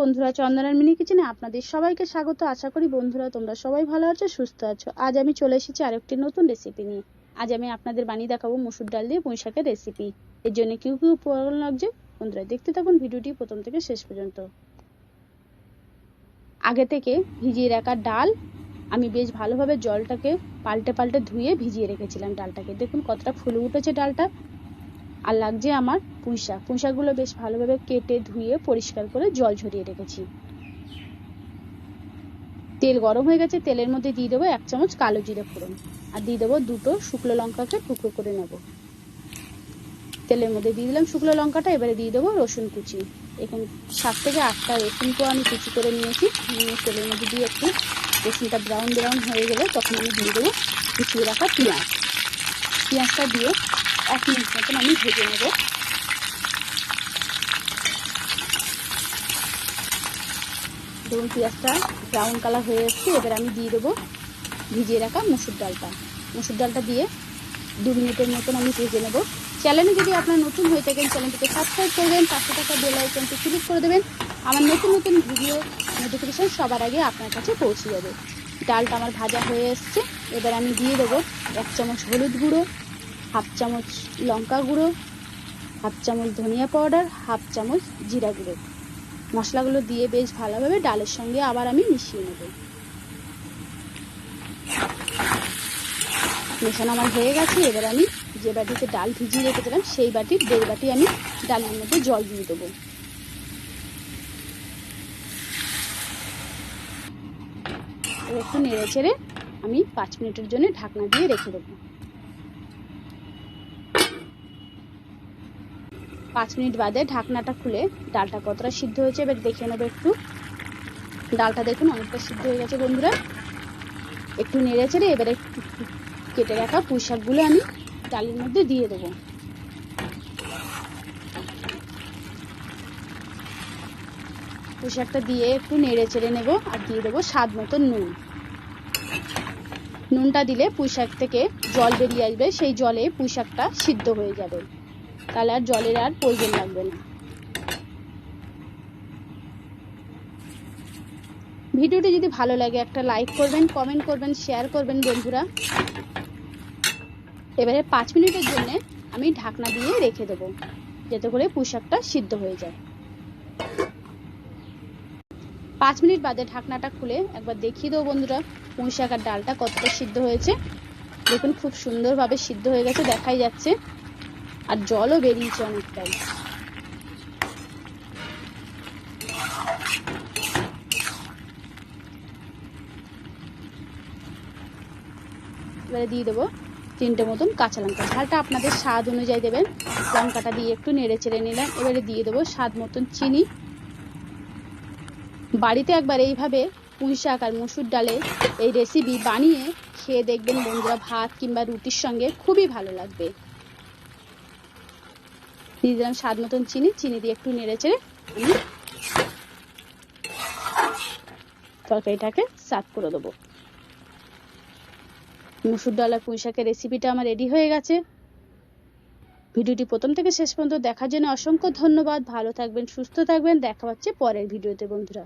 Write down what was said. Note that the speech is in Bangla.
বন্ধুরা, চন্দনার মিনি কিচেনে আপনাদের সবাইকে স্বাগত। আশা করি বন্ধুরা তোমরা সবাই ভালো আছো, সুস্থ আছো। আজ আমি চলে এসেছি আরেকটি নতুন রেসিপি নিয়ে। আজ আমি আপনাদের বানিয়ে দেখাবো মুসুর ডাল দিয়ে পুঁই শাকের রেসিপি এর জন্য কি কি উপকরণ লাগছে। বন্ধুরা, দেখতে থাকুন ভিডিওটি প্রথম থেকে শেষ পর্যন্ত। আগে থেকে ভিজিয়ে রাখা ডাল, আমি বেশ ভালোভাবে জলটাকে পাল্টে পাল্টে ধুয়ে ভিজিয়ে রেখেছিলাম ডালটাকে। দেখুন কতটা ফুলে উঠেছে ডালটা। আর লাগছে আমার পুঁই শাক। পুঁইশাক পুঁইশাকগুলো বেশ ভালোভাবে কেটে ধুয়ে পরিষ্কার করে জল ঝরিয়ে রেখেছি। তেল গরম হয়ে গেছে, তেলের মধ্যে দিয়ে দেবো এক চামচ কালো জিরে ফোড়ন। আর দিয়ে দেবো দুটো শুকনো লঙ্কাকে টুকরো করে নেব। তেলের মধ্যে দিয়ে দিলাম শুকনো লঙ্কাটা, এবারে দিয়ে দেবো রসুন কুচি। এখন সাত থেকে আটটা রসুনকেও আমি কুচি করে নিয়েছি। নিয়ে তেলের মধ্যে দিয়ে একটু রসুনটা ব্রাউন ব্রাউন হয়ে গেলে তখন আমি দিয়ে দেবো কুচিয়ে রাখা পেঁয়াজ। পেঁয়াজটা দিয়ে এক মিনিট মতন আমি ভেজে নেব। ধরুন পেঁয়াজটা ব্রাউন কালার হয়ে এসছে, এবার আমি দিয়ে দেবো ভিজিয়ে রাখা মুসুর ডালটা। মুসুর ডালটা দিয়ে দু মিনিটের মতন আমি ভেজে নেব। চ্যানেলে যদি আপনার নতুন হয়ে থাকেন চ্যানেলটিকে সাবস্ক্রাইব করবেন পাঁচশো টাকা বেল আইকনটি ক্লিক করে দেবেন। আমার নতুন নতুন ভিডিও নোটিফিকেশান সবার আগে আপনার কাছে পৌঁছে যাবে। ডালটা আমার ভাজা হয়ে এসছে, এবার আমি দিয়ে দেবো এক চামচ হলুদ গুঁড়ো। হাফ চামচ লঙ্কা গুঁড়ো, হাফ চামচ ধনিয়া পাউডার, হাফ চামচ জিরা গুঁড়ো। মশলাগুলো দিয়ে বেশ ভালোভাবে ডালের সঙ্গে আবার আমি মিশিয়ে নেব। মেশানো আমার হয়ে গেছে, এবার আমি যে বাটিতে ডাল ভিজিয়ে রেখেছিলাম, সেই বাটির দেড় বাটি আমি ডালের মধ্যে জল দিয়ে দেবো। একটু নেড়ে চেড়ে আমি পাঁচ মিনিটের জন্য ঢাকনা দিয়ে রেখে দেবো। পাঁচ মিনিট বাদে ঢাকনাটা খুলে ডালটা কতটা সিদ্ধ হয়েছে এবার দেখে নেব একটু। ডালটা দেখুন অনেকটা সিদ্ধ হয়ে গেছে বন্ধুরা। একটু নেড়ে চেড়ে এবারে কেটে রাখা পুঁই শাকগুলো আমি ডালের মধ্যে দিয়ে দেবো। পুঁই শাকটা দিয়ে একটু নেড়ে চেড়ে নেব আর দিয়ে দেবো স্বাদ মতো নুন। নুনটা দিলে পুঁই শাক থেকে জল বেরিয়ে আসবে, সেই জলে পুঁই শাকটা সিদ্ধ হয়ে যাবে। তাহলে আর জলের আর প্রয়োজন লাগবে না। ভিডিওটি যদি ভালো লাগে, একটা লাইক করবেন কমেন্ট করবেন শেয়ার করবেন বন্ধুরা। এবারে পাঁচ মিনিটের জন্য আমি ঢাকনা দিয়ে রেখে দেবো, যাতে করে পোশাকটা সিদ্ধ হয়ে যায়। পাঁচ মিনিট বাদে ঢাকনাটা খুলে একবার দেখিয়ে দেবো বন্ধুরা পুঁই শাক আর ডালটা কতটা সিদ্ধ হয়েছে। দেখুন খুব সুন্দরভাবে সিদ্ধ হয়ে গেছে, দেখাই যাচ্ছে। আর জলও বেরিয়েছে অনেকটাই। এবারে দিয়ে দেবো তিনটে মতন কাঁচা লঙ্কা। ঝালটা আপনাদের স্বাদ অনুযায়ী দেবেন। লঙ্কাটা দিয়ে একটু নেড়ে চেড়ে নিলাম এবারে দিয়ে দেবো স্বাদ মতন চিনি। বাড়িতে একবার এইভাবে পুঁই শাক আর মুসুর ডালে এই রেসিপি বানিয়ে খেয়ে দেখবেন বন্ধুরা, ভাত কিংবা রুটির সঙ্গে খুবই ভালো লাগবে। দিয়ে দিলাম স্বাদ মতন চিনি চিনি দিয়ে একটু নেড়ে চেড়ে তরকারিটাকে সার্ভ করে দেবো। মুসুর ডাল আর পুঁই শাকের রেসিপিটা আমার রেডি হয়ে গেছে। ভিডিওটি প্রথম থেকে শেষ পর্যন্ত দেখার জন্য অসংখ্য ধন্যবাদ। ভালো থাকবেন, সুস্থ থাকবেন। দেখা হচ্ছে পরের ভিডিওতে, বন্ধুরা।